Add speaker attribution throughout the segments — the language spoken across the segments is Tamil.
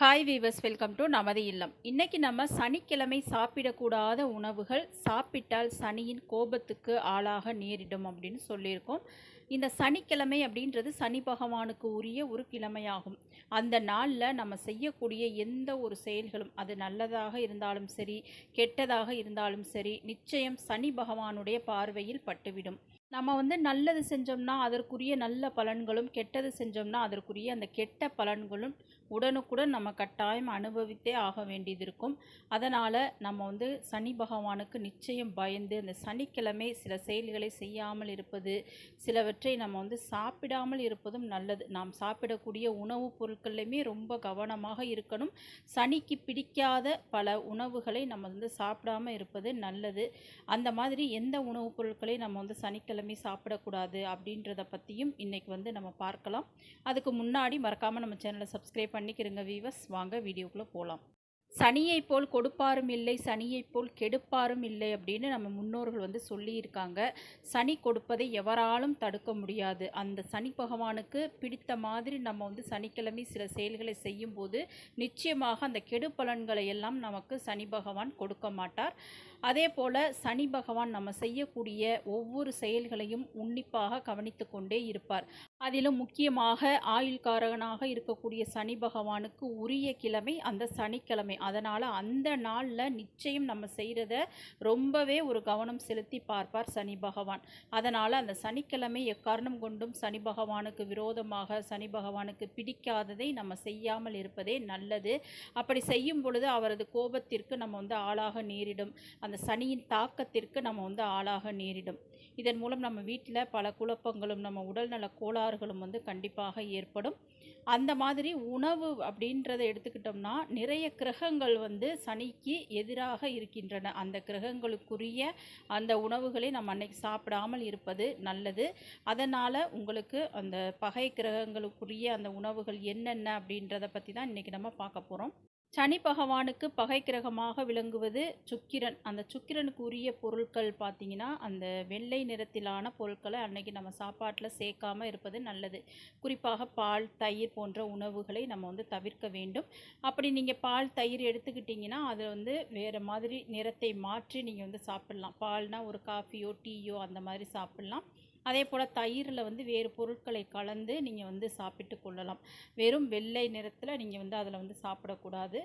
Speaker 1: ஹாய் வீவர்ஸ் வெல்கம் டு நமது இல்லம். இன்றைக்கி நம்ம சனிக்கிழமை சாப்பிடக்கூடாத உணவுகள் சாப்பிட்டால் சனியின் கோபத்துக்கு ஆளாக நேரிடும் அப்படின்னு சொல்லியிருக்கோம். இந்த சனிக்கிழமை அப்படின்றது சனி பகவானுக்கு உரிய ஒரு கிழமையாகும். அந்த நாளில் நம்ம செய்யக்கூடிய எந்த ஒரு செயல்களும் அது நல்லதாக இருந்தாலும் சரி கெட்டதாக இருந்தாலும் சரி நிச்சயம் சனி பகவானுடைய பார்வையில் பட்டுவிடும். நம்ம வந்து நல்லது செஞ்சோம்னா அதற்குரிய நல்ல பலன்களும் கெட்டது செஞ்சோம்னா அதற்குரிய அந்த கெட்ட பலன்களும் உடனுக்குடன் நம்ம கட்டாயம் அனுபவித்தே ஆக வேண்டியது இருக்கும் அதனால் நம்ம வந்து சனி பகவானுக்கு நிச்சயம் பயந்து அந்த சனிக்கிழமை சில செயல்களை செய்யாமல் இருப்பது சிலவற்றை நம்ம வந்து சாப்பிடாமல் இருப்பதும் நல்லது. நாம் சாப்பிடக்கூடிய உணவுப் பொருட்கள்லையுமே ரொம்ப கவனமாக இருக்கணும். சனிக்கு பிடிக்காத பல உணவுகளை நம்ம வந்து சாப்பிடாமல் இருப்பது நல்லது. அந்த மாதிரி எந்த உணவுப் பொருட்களை நம்ம வந்து சனிக்கிழமை சாப்பிடக்கூடாது அப்படின்றத பற்றியும் இன்றைக்கி வந்து நம்ம பார்க்கலாம். அதுக்கு முன்னாடி மறக்காமல் நம்ம சேனலை சப்ஸ்கிரைப் பண்ணிக்கிறங்க வீவர்ஸ் வாங்க வீடியோக்குள்ளே போகலாம் சனியைப் போல் கொடுப்பாரும் இல்லை சனியைப் போல் கெடுப்பாரும் இல்லை அப்படின்னு நம்ம முன்னோர்கள் வந்து சொல்லியிருக்காங்க. சனி கொடுப்பதை எவராலும் தடுக்க முடியாது. அந்த சனி பகவானுக்கு பிடித்த மாதிரி நம்ம வந்து சனிக்கிழமை சில செயல்களை செய்யும்போது நிச்சயமாக அந்த கெடு பலன்களை எல்லாம் நமக்கு சனி பகவான் கொடுக்க மாட்டார். அதே போல் சனி பகவான் நம்ம செய்யக்கூடிய ஒவ்வொரு செயல்களையும் உன்னிப்பாக கவனித்து கொண்டே இருப்பார். அதிலும் முக்கியமாக ஆயுள்காரகனாக இருக்கக்கூடிய சனி பகவானுக்கு உரிய கிழமை அந்த சனிக்கிழமை. அதனால் அந்த நாளில் நிச்சயம் நம்ம செய்கிறத ரொம்பவே ஒரு கவனம் செலுத்தி பார்ப்பார் சனி பகவான். அதனால் அந்த சனிக்கிழமை எக்காரணம் கொண்டும் சனி பகவானுக்கு விரோதமாக சனி பகவானுக்கு பிடிக்காததை நம்ம செய்யாமல் இருப்பதே நல்லது. அப்படி செய்யும் பொழுது அவரது கோபத்திற்கு நம்ம வந்து ஆளாக நேரிடும். அந்த சனியின் தாக்கத்திற்கு நம்ம வந்து ஆளாக நேரிடும். இதன் மூலம் நம்ம வீட்டில் பல குழப்பங்களும் நம்ம உடல்நல கோளாறுகளும் வந்து கண்டிப்பாக ஏற்படும். அந்த மாதிரி உணவு அப்படின்றத எடுத்துக்கிட்டோம்னா நிறைய கிரகங்கள் வந்து சனிக்கு எதிராக இருக்கின்றன. அந்த கிரகங்களுக்குரிய அந்த உணவுகளை நம்ம அன்னைக்கு சாப்பிடாமல் இருப்பது நல்லது. அதனால் உங்களுக்கு அந்த பகை கிரகங்களுக்குரிய அந்த உணவுகள் என்னென்ன அப்படின்றத பற்றி தான் இன்றைக்கி நம்ம பார்க்க போகிறோம் சனி பகவானுக்கு பகை கிரகமாக விளங்குவது சுக்கிரன். அந்த சுக்கிரனுக்கு உரிய பொருட்கள் பார்த்தீங்கன்னா அந்த வெள்ளை நிறத்திலான பொருட்களை அன்னைக்கு நம்ம சாப்பாட்டில் சேர்க்காம இருப்பது நல்லது. குறிப்பாக பால் தயிர் போன்ற உணவுகளை நம்ம வந்து தவிர்க்க வேண்டும். அப்படி நீங்கள் பால் தயிர் எடுத்துக்கிட்டிங்கன்னா அது வந்து வேறு மாதிரி நிறத்தை மாற்றி நீங்கள் வந்து சாப்பிட்லாம். பால்னால் ஒரு காஃபியோ டீயோ அந்த மாதிரி சாப்பிட்லாம். அதே போல் தயிரில் வந்து வேறு பொருட்களை கலந்து நீங்கள் வந்து சாப்பிட்டு கொள்ளலாம். வெறும் வெள்ளை நிறத்தில் நீங்கள் வந்து அதில் வந்து சாப்பிடக்கூடாது.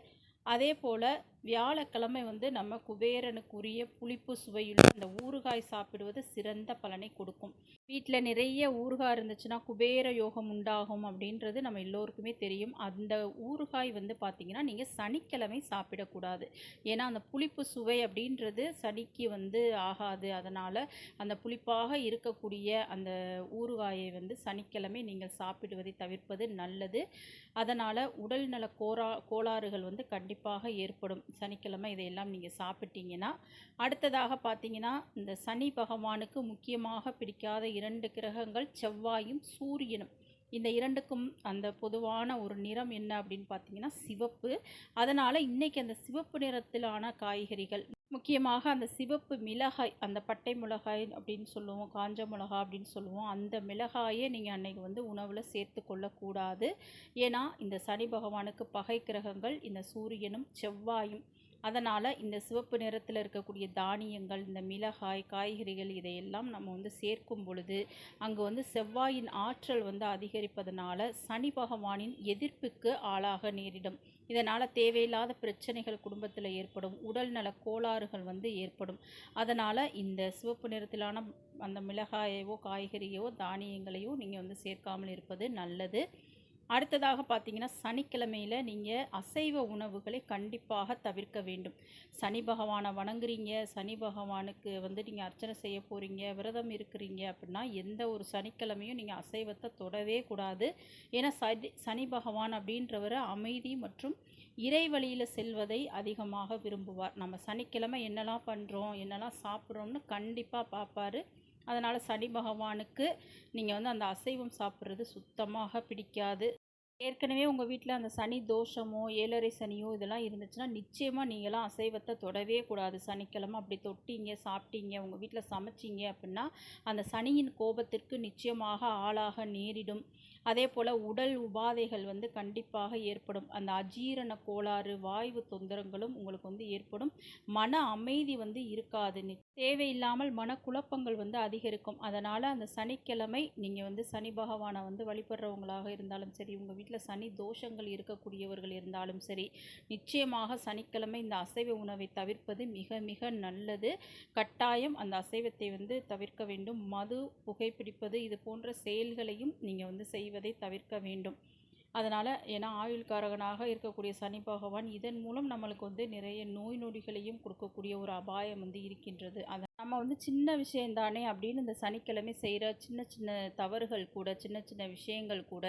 Speaker 1: அதே போல் வியாழக்கிழமை வந்து நம்ம குபேரனுக்குரிய புளிப்பு சுவையுள்ள அந்த ஊறுகாய் சாப்பிடுவது சிறந்த பலனை கொடுக்கும். வீட்டில் நிறைய ஊறுகாய் இருந்துச்சுன்னா குபேர யோகம் உண்டாகும் அப்படின்றது நம்ம எல்லோருக்குமே தெரியும். அந்த ஊறுகாய் வந்து பார்த்திங்கன்னா நீங்கள் சனிக்கிழமை சாப்பிடக்கூடாது. ஏன்னா அந்த புளிப்பு சுவை அப்படின்றது சனிக்கு வந்து ஆகாது. அதனால் அந்த புளிப்பாக இருக்கக்கூடிய அந்த ஊறுகாயை வந்து சனிக்கிழமை நீங்கள் சாப்பிடுவதை தவிர்ப்பது நல்லது. அதனால் உடல்நல கோரா கோளாறுகள் வந்து கண்டிப்பாக ஏற்படும். சனிக்கிழமை இதையெல்லாம் நீங்கள் சாப்பிட்டீங்கன்னா அடுத்ததாக பார்த்தீங்கன்னா இந்த சனி பகவானுக்கு முக்கியமாக பிடிக்காத இரண்டு கிரகங்கள் செவ்வாயும் சூரியனும். இந்த இரண்டுக்கும் அந்த பொதுவான ஒரு நிறம் என்ன அப்படின்னு பார்த்தீங்கன்னா சிவப்பு. அதனால் இன்றைக்கி அந்த சிவப்பு நிறத்திலான காய்கறிகள் முக்கியமாக அந்த சிவப்பு மிளகாய் அந்த பட்டை மிளகாய் அப்படின்னு சொல்லுவோம் காஞ்ச மிளகா அப்படின்னு சொல்லுவோம் அந்த மிளகாயே நீங்கள் அன்னைக்கு வந்து உணவில் சேர்த்து கொள்ளக்கூடாது. ஏன்னா இந்த சனி பகவானுக்கு பகை கிரகங்கள் இந்த சூரியனும் செவ்வாயும் அதனால் இந்த சிவப்பு நிறத்தில் இருக்கக்கூடிய தானியங்கள் இந்த மிளகாய் காய்கறிகள் இதையெல்லாம் நம்ம வந்து சேர்க்கும் பொழுது அங்கே வந்து செவ்வாயின் ஆற்றல் வந்து அதிகரிப்பதனால சனி பகவானின் எதிர்ப்புக்கு ஆளாக நேரிடும். இதனால் தேவையில்லாத பிரச்சனைகள் குடும்பத்தில் ஏற்படும். உடல்நல கோளாறுகள் வந்து ஏற்படும். அதனால் இந்த சிவப்பு நிறத்திலான அந்த மிளகாயவோ காய்கறியோ தானியங்களையோ நீங்கள் வந்து சேர்க்காமல் இருப்பது நல்லது. அடுத்ததாக பார்த்தீங்கன்னா சனிக்கிழமையில் நீங்கள் அசைவ உணவுகளை கண்டிப்பாக தவிர்க்க வேண்டும். சனி பகவானை வணங்குறீங்க சனி பகவானுக்கு வந்து நீங்கள் அர்ச்சனை செய்ய போகிறீங்க விரதம் இருக்கிறீங்க அப்படின்னா எந்த ஒரு சனிக்கிழமையும் நீங்கள் அசைவத்தை தொடவே கூடாது. ஏன்னா சனி சனி பகவான் அப்படின்றவர் அமைதி மற்றும் இறை வழியில் செல்வதை அதிகமாக விரும்புவார். நம்ம சனிக்கிழமை என்னெல்லாம் பண்ணுறோம் என்னெல்லாம் சாப்பிட்றோம்னு கண்டிப்பாக பார்ப்பாரு. அதனால் சனி பகவானுக்கு நீங்கள் வந்து அந்த அசைவம் சாப்பிட்றது சுத்தமாக பிடிக்காது. ஏற்கனவே உங்கள் வீட்டில் அந்த சனி தோஷமோ ஏழரை சனியோ இதெல்லாம் இருந்துச்சுன்னா நிச்சயமாக நீங்களாம் அசைவத்தை தொடவே கூடாது. சனிக்கிழமை அப்படி தொட்டிங்க சாப்பிட்டீங்க உங்கள் வீட்டில் சமைச்சிங்க அப்படின்னா அந்த சனியின் கோபத்திற்கு நிச்சயமாக ஆளாக நேரிடும். அதே போல் உடல் உபாதைகள் வந்து கண்டிப்பாக ஏற்படும். அந்த அஜீரண கோளாறு வாய்வு தொந்தரங்களும் உங்களுக்கு வந்து ஏற்படும். மன அமைதி வந்து இருக்காது. நி- தேவையில்லாமல் மனக்குழப்பங்கள் வந்து அதிகரிக்கும். அதனால் அந்த சனிக்கிழமை நீங்கள் வந்து சனி பகவானை வந்து வழிபடுறவங்களாக இருந்தாலும் சரி உங்கள் வீட்டில் சனி தோஷங்கள் இருக்கக்கூடியவர்கள் இருந்தாலும் சரி நிச்சயமாக சனிக்கிழமை இந்த அசைவ உணவை தவிர்ப்பது மிக மிக நல்லது. கட்டாயம் அந்த அசைவத்தை வந்து தவிர்க்க வேண்டும். மது புகைப்பிடிப்பது இது போன்ற செயல்களையும் நீங்கள் வந்து செய்வதை தவிர்க்க வேண்டும். அதனால் ஏன்னா ஆயுள்காரகனாக இருக்கக்கூடிய சனி பகவான் இதன் மூலம் நம்மளுக்கு வந்து நிறைய நோய் நொடிகளையும் கொடுக்கக்கூடிய ஒரு அபாயம் வந்து இருக்கின்றது. அதை நம்ம வந்து சின்ன விஷயம்தானே அப்படின்னு இந்த சனிக்கிழமை செய்கிற சின்ன சின்ன தவறுகள் கூட சின்ன சின்ன விஷயங்கள் கூட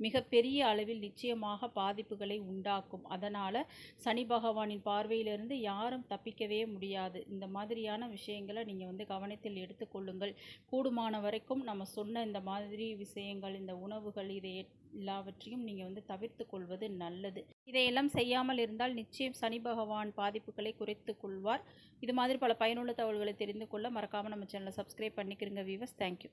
Speaker 1: மிகப்பெரிய அளவில் நிச்சயமாக பாதிப்புகளை உண்டாக்கும். அதனால் சனி பகவானின் பார்வையிலிருந்து யாரும் தப்பிக்கவே முடியாது. இந்த மாதிரியான விஷயங்களை நீங்கள் வந்து கவனத்தில் எடுத்துக்கொள்ளுங்கள் கூடுமான வரைக்கும் நம்ம சொன்ன இந்த மாதிரி விஷயங்கள் இந்த உணவுகள் இதை எல்லாவற்றையும் நீங்கள் வந்து தவிர்த்து கொள்வது நல்லது. இதையெல்லாம் செய்யாமல் இருந்தால் நிச்சயம் சனி பகவான் பாதிப்புகளை குறைத்து கொள்வார். இது மாதிரி பல பயனுள்ள தகவல்களை தெரிந்து கொள்ள மறக்காமல் நம்ம சேனலை சப்ஸ்கிரைப் பண்ணிக்கிறங்க வீவர்ஸ் தேங்க்யூ